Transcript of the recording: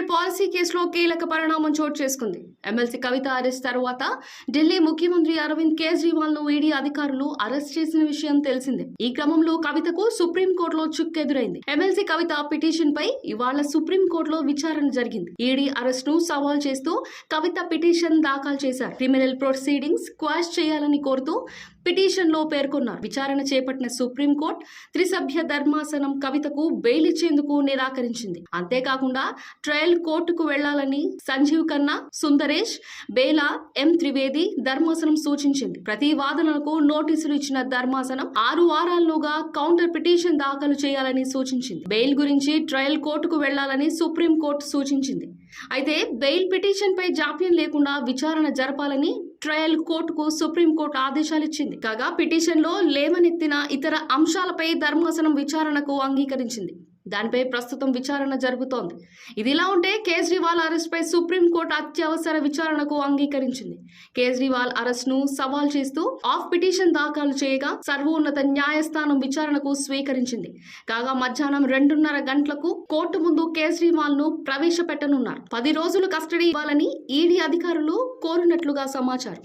Policy కేసులో కీలక పరిణామం చోటు చేసుకుంది. ఎమ్మెల్సీ కవిత అరెస్ట్ తర్వాత ఢిల్లీ ముఖ్యమంత్రి అరవింద్ కేజ్రీవాల్ను ఈడీ అధికారులు అరెస్ట్ చేసిన విషయం తెలిసిందే. ఈ క్రమంలో కవితకు సుప్రీంకోర్టులో చుక్కెదురైంది ఎమ్మెల్సీ కవిత పిటిషన్ పై ఇవాళ సుప్రీంకోర్టులో విచారణ జరిగింది. ఈడీ అరెస్ట్ను సవాల్ చేస్తూ కవిత పిటిషన్ దాఖలు చేశారు. క్రిమినల్ ప్రొసీడింగ్స్ క్వాష్ చేయాలని కోరుతూ పిటిషన్లో పేర్కొన్నారు. విచారణ చేపట్టిన సుప్రీంకోర్టు త్రిసభ్య ధర్మాసనం కవితకు బెయిల్ ఇచ్చేందుకు నిరాకరించింది. అంతేకాకుండా ట్రయల్ కోర్టుకు వెళ్ళాలని సంజీవ్ ఖన్నా సుందరేష్ బేలా ఎం త్రివేది ధర్మాసనం సూచించింది. ప్రతి వాదనలకు నోటీసులు ఇచ్చిన ధర్మాసనం ఆరు వారాల్లోగా కౌంటర్ పిటిషన్ దాఖలు చేయాలని సూచించింది. బెయిల్ గురించి ట్రయల్ కోర్టుకు వెళ్ళాలని సుప్రీం కోర్టు సూచించింది. అయితే బెయిల్ పిటిషన్ పై జాప్యం లేకుండా విచారణ జరపాలని ట్రయల్ కోర్టుకు సుప్రీంకోర్టు ఆదేశాలిచ్చింది కాగా పిటిషన్లో లేవనెత్తిన ఇతర అంశాలపై ధర్మాసనం విచారణకు అంగీకరించింది. దానిపై ప్రస్తుతం విచారణ జరుగుతోంది. ఇదిలా ఉంటే కేజ్రీవాల్ అరెస్ట్పై సుప్రీంకోర్టు అత్యవసర విచారణకు అంగీకరించింది. కేజ్రీవాల్ అరెస్ట్ను సవాల్ చేస్తూ ఆఫ్ పిటిషన్ దాఖలు చేయగా సర్వోన్నత న్యాయస్థానం విచారణకు స్వీకరించింది. కాగా మధ్యాహ్నం రెండున్నర గంటలకు కోర్టు ముందు కేజ్రీవాల్ను ప్రవేశపెట్టనున్నారు. పది రోజులు కస్టడీ ఇవ్వాలని ఈడీ అధికారులు కోరినట్లుగా సమాచారం.